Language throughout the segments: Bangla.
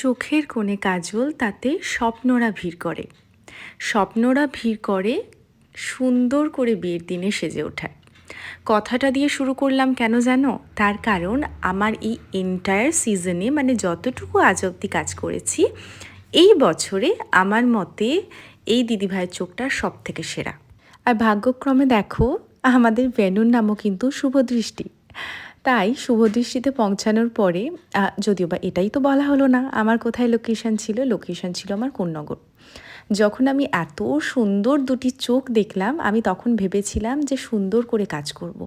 চোখের কোণে কাজল তাতে স্বপ্নরা ভিড় করে। স্বপ্নরা ভিড় করে, সুন্দর করে বিয়ের দিনে সেজে ওঠায়। কথাটা দিয়ে শুরু করলাম কেন জানো? তার কারণ আমার এই এন্টায়ার সিজনে মানে যতটুকু আজ অব্দি কাজ করেছি, এই বছরে আমার মতে এই দিদিভাইয়ের চোখটা সব থেকে সেরা। আর ভাগ্যক্রমে দেখো, আমাদের ভেনুর নামও কিন্তু শুভদৃষ্টি তাই শুভদৃষ্টিতে পৌঁছানোর পরে যদিও বা এটাই তো বলা হলো না, আমার কোথায় লোকেশন ছিল লোকেশন ছিল আমার কোন্নগর। যখন আমি এত সুন্দর দুটি চোখ দেখলাম, আমি তখন ভেবেছিলাম যে সুন্দর করে কাজ করব।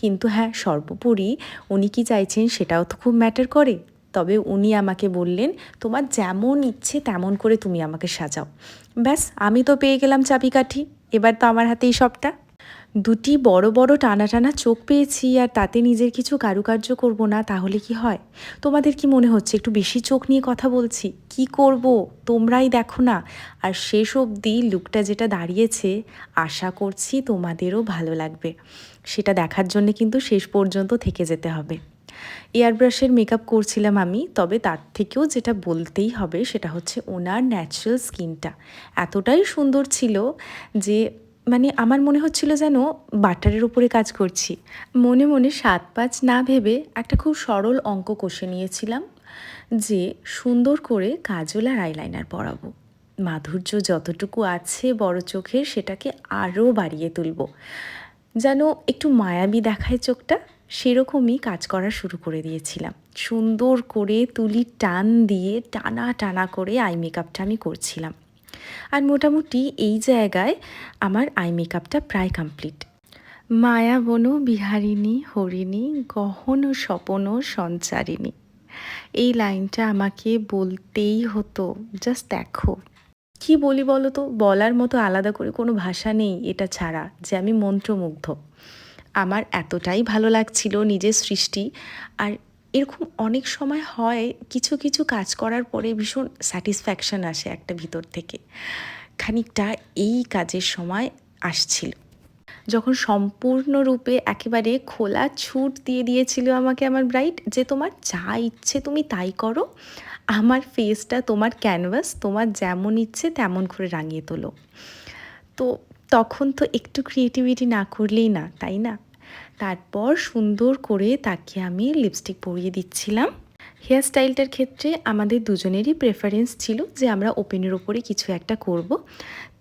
কিন্তু হ্যাঁ সর্বোপরি উনি কি চাইছেন সেটাও তো খুব ম্যাটার করে। তবে উনি আমাকে বললেন, তোমার যেমন ইচ্ছে তেমন করে তুমি আমাকে সাজাও। ব্যাস, আমি তো পেয়ে গেলাম চাবিকাঠি। এবার তো আমার হাতেই সবটা। দুটি বড় বড় টানা টানা চোখ পেয়েছি আর তাতে নিজের কিছু কারুকার্য করব না, তাহলে কি হয়? তোমাদের কি মনে হচ্ছে একটু বেশি চোখ নিয়ে কথা বলছি? কি করব? তোমরাই দেখো না। আর শেষ অবধি লুকটা যেটা দাঁড়িয়েছে, আশা করছি তোমাদেরও ভালো লাগবে। সেটা দেখার জন্য কিন্তু শেষ পর্যন্ত থেকে যেতে হবে। এয়ার ব্রাশের মেকআপ করছিলাম আমি, তবে তার থেকেও যেটা বলতেই হবে সেটা হচ্ছে ওনার ন্যাচারাল স্কিনটা এতটাই সুন্দর ছিল যে মানে আমার মনে হচ্ছিল যেন বাটারের উপরে কাজ করছি। মনে মনে সাত পাঁচ না ভেবে একটা খুব সরল অঙ্ক কষে নিয়েছিলাম যে সুন্দর করে কাজল আর আইলাইনার পরাবো। মাধুর্য যতটুকু আছে বড় চোখের সেটাকে আরও বাড়িয়ে তুলব। যেন একটু মায়াবী দেখায় চোখটা, সেরকমই কাজ করা শুরু করে দিয়েছিলাম। সুন্দর করে তুলি টান দিয়ে টানা টানা করে আই মেকআপটা আমি করছিলাম। আর মোটামুটি এই জায়গায় আমার আই মেকআপটা প্রায় কমপ্লিট। মায়া বন, বিহারিণী, হরিণী, গহন, স্বপন, সঞ্চারিণী। এই লাইনটা আমাকে বলতেই হতো, জাস্ট দেখো। কি বলি বলো তো? বলার মতো আলাদা করে কোনো ভাষা নেই এটা ছাড়া, যে আমি মন্ত্রমুগ্ধ। আমার এতটাই ভালো লাগছিল নিজের সৃষ্টি আর এরকম অনেক সময় হয় কিছু কিছু কাজ করার পরে ভীষণ স্যাটিসফ্যাকশন আসে একটা ভিতর থেকে। খানিকটা এই কাজের সময় আসছিল। যখন সম্পূর্ণরূপে একেবারে খোলা ছুট দিয়ে দিয়েছিল আমাকে আমার ব্রাইট যে, তোমার যা ইচ্ছে তুমি তাই করো। আমার ফেসটা তোমার ক্যানভাস তোমার যেমন ইচ্ছে তেমন করে রাঙিয়ে তোলো। তো তখন তো একটু ক্রিয়েটিভিটি না করলেই না, তাই না? তারপর সুন্দর করে তাকে আমি লিপস্টিক পরিয়ে দিচ্ছিলাম। হেয়ার স্টাইলটার ক্ষেত্রে আমাদের দুজনেরই প্রেফারেন্স ছিল যে আমরা ওপেনের ওপরে কিছু একটা করব।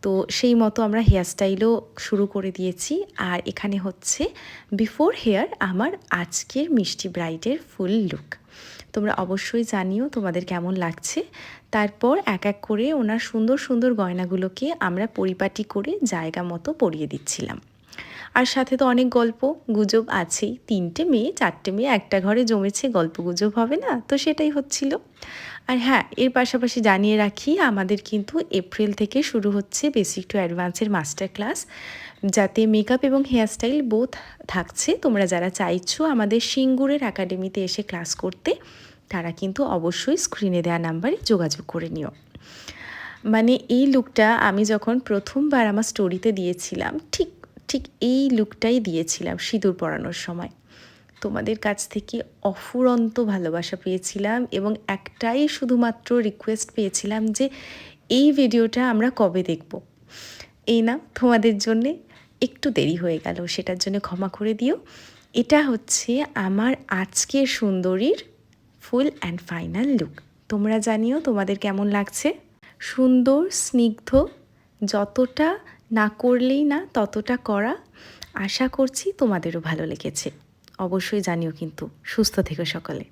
তো সেই মতো আমরা হেয়ার স্টাইলও শুরু করে দিয়েছি। আর এখানে হচ্ছে বিফোর হেয়ার আমার আজকের মিষ্টি ব্রাইডের ফুল লুক তোমরা অবশ্যই জানিও তোমাদের কেমন লাগছে। তারপর এক এক করে ওনার সুন্দর সুন্দর গয়নাগুলোকে আমরা পরিপাটি করে জায়গা মতো পরিয়ে দিচ্ছিলাম। আর সাথে তো অনেক গল্প, গুজব আছেই। তিনটে মেয়ে, চারটে মেয়ে, একটা ঘরে জমেছে, গল্প গুজব হবে না? তো সেটাই হচ্ছিল। আর হ্যাঁ এর পাশাপাশি জানিয়ে রাখি, আমাদের কিন্তু এপ্রিল থেকে শুরু হচ্ছে বেসিক টু অ্যাডভান্সের মাস্টার ক্লাস যাতে মেকআপ এবং হেয়ারস্টাইল বোথ থাকছে। তোমরা যারা চাইছো আমাদের সিঙ্গুরের একাডেমিতে এসে ক্লাস করতে, তারা কিন্তু অবশ্যই স্ক্রিনে দেওয়া নাম্বারে যোগাযোগ করে নিও। মানে এই লুকটা আমি যখন প্রথমবার আমার স্টোরিতে দিয়েছিলাম, ঠিক ঠিক এই লুকটাই দিয়েছিলাম সিঁদুর পরানোর সময়। তোমাদের কাছ থেকে অফুরন্ত ভালোবাসা পেয়েছিলাম এবং একটাই শুধুমাত্র রিকোয়েস্ট পেয়েছিলাম যে এই ভিডিওটা আমরা কবে দেখব। এই না, তোমাদের জন্যে একটু দেরি হয়ে গেল, সেটার জন্য ক্ষমা করে দিও। এটা হচ্ছে আমার আজকের সুন্দরীর ফুল অ্যান্ড ফাইনাল লুক তোমরা জানিও তোমাদের কেমন লাগছে? সুন্দর, স্নিগ্ধ, যতটা না করলেই না ততটা করা আশা করছি তোমাদেরও ভালো লেগেছে। অবশ্যই জানিও কিন্তু। সুস্থ থেকো সকলে।